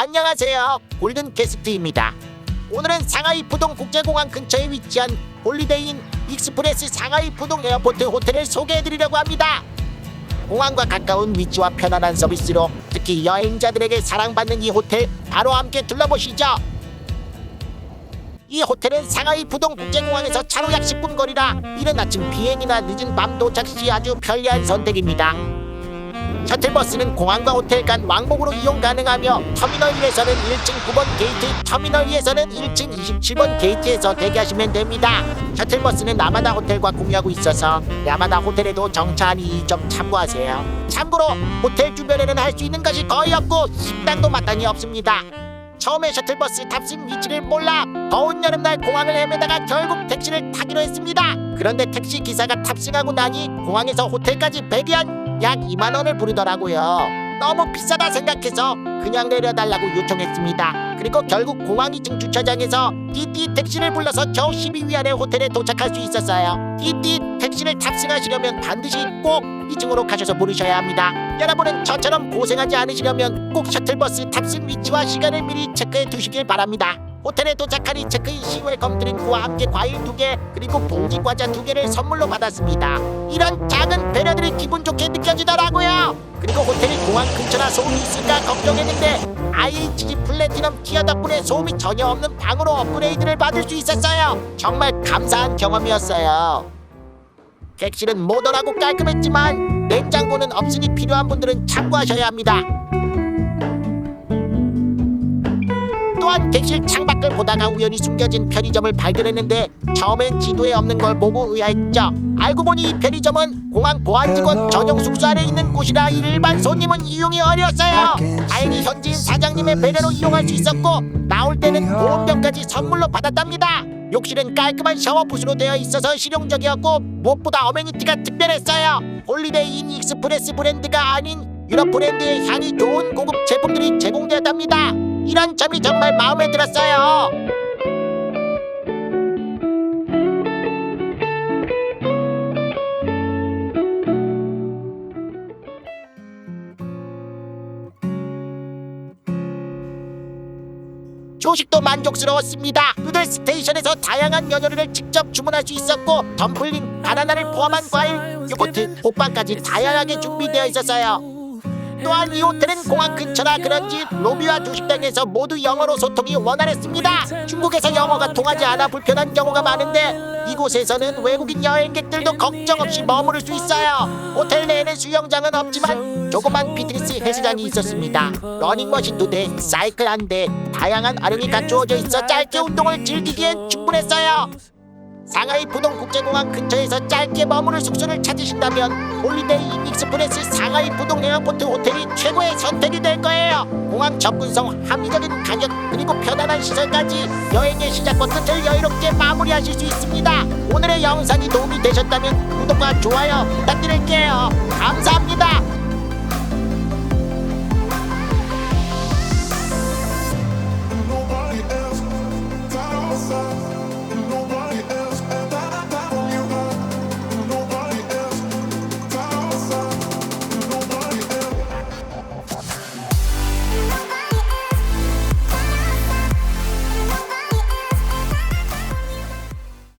안녕하세요. 골든 게스트입니다. 오늘은 상하이 푸동 국제공항 근처에 위치한 홀리데이인 익스프레스 상하이 푸동 에어포트 호텔을 소개해드리려고 합니다. 공항과 가까운 위치와 편안한 서비스로 특히 여행자들에게 사랑받는 이 호텔 바로 함께 둘러보시죠. 이 호텔은 상하이 푸동 국제공항에서 차로 약 10분 거리라 이른 아침 비행이나 늦은 밤 도착 시 아주 편리한 선택입니다. 셔틀버스는 공항과 호텔 간 왕복으로 이용 가능하며 터미널 1에서는 1층 9번 게이트, 터미널 2에서는 1층 27번 게이트에서 대기하시면 됩니다. 셔틀버스는 야마다 호텔과 공유하고 있어서 야마다 호텔에도 정차하니 이 점 참고하세요. 참고로 호텔 주변에는 할 수 있는 것이 거의 없고 식당도 마땅히 없습니다. 처음에 셔틀버스 탑승 위치를 몰라 더운 여름날 공항을 헤매다가 결국 택시를 타기로 했습니다. 그런데 택시 기사가 탑승하고 나니 공항에서 호텔까지 배기한 약 2만 원을 부르더라고요. 너무 비싸다 생각해서 그냥 내려달라고 요청했습니다. 그리고 결국 공항 2층 주차장에서 띠띠 택시를 불러서 겨우 12위 안에 호텔에 도착할 수 있었어요. 띠띠 택시를 탑승하시려면 반드시 꼭 2층으로 가셔서 부르셔야 합니다. 여러분은 저처럼 고생하지 않으시려면 꼭 셔틀버스 탑승 위치와 시간을 미리 체크해 두시길 바랍니다. 호텔에 도착하니 체크인 시 웰컴 드링크와 함께 과일 두 개 그리고 봉지 과자 두 개를 선물로 받았습니다. 이런 작은 배려들이 기분 좋게 느껴지더라고요. 그리고 호텔이 공항 근처라 소음이 있을까 걱정했는데 IHG 플래티넘 티어 덕분에 소음이 전혀 없는 방으로 업그레이드를 받을 수 있었어요. 정말 감사한 경험이었어요. 객실은 모던하고 깔끔했지만 냉장고는 없으니 필요한 분들은 참고하셔야 합니다. 또한 객실 창밖을 보다가 우연히 숨겨진 편의점을 발견했는데 처음엔 지도에 없는 걸 보고 의아했죠. 알고 보니 이 편의점은 공항 보안 직원 전용 숙소 안에 있는 곳이라 일반 손님은 이용이 어려웠어요. 다행히 현지인 사장님의 배려로 이용할 수 있었고 나올 때는 보온병까지 선물로 받았답니다. 욕실은 깔끔한 샤워 부스로 되어 있어서 실용적이었고 무엇보다 어메니티가 특별했어요. 홀리데이 인 익스프레스 브랜드가 아닌 유럽 브랜드의 향이 좋은 고급 제품들이 제공되었답니다. 이런 점이 정말 마음에 들었어요. 조식도 만족스러웠습니다. 누들 스테이션에서 다양한 연어를 직접 주문할 수 있었고 덤플링, 바나나를 포함한 과일, 요거트, 호빵까지 다양하게 준비되어 있었어요. 또한 이 호텔은 공항 근처라 그런지 로비와 조식당에서 모두 영어로 소통이 원활했습니다. 중국에서 영어가 통하지 않아 불편한 경우가 많은데 이곳에서는 외국인 여행객들도 걱정 없이 머무를 수 있어요. 호텔 내에는 수영장은 없지만 조그만 피트니스 헬스장이 있었습니다. 러닝머신 두 대, 사이클 한 대, 다양한 아령이 갖추어져 있어 짧게 운동을 즐기기엔 충분했어요. 상하이 부동 국제공항 근처에서 짧게 머무를 숙소를 찾으신다면 홀리데이 인 익스프레스 상하이 부동 에어포트 호텔이 최고의 선택이 될 거예요. 공항 접근성, 합리적인 가격, 그리고 편안한 시설까지 여행의 시작과 끝을 여유롭게 마무리하실 수 있습니다. 오늘의 영상이 도움이 되셨다면 구독과 좋아요 부탁드릴게요. 감사합니다.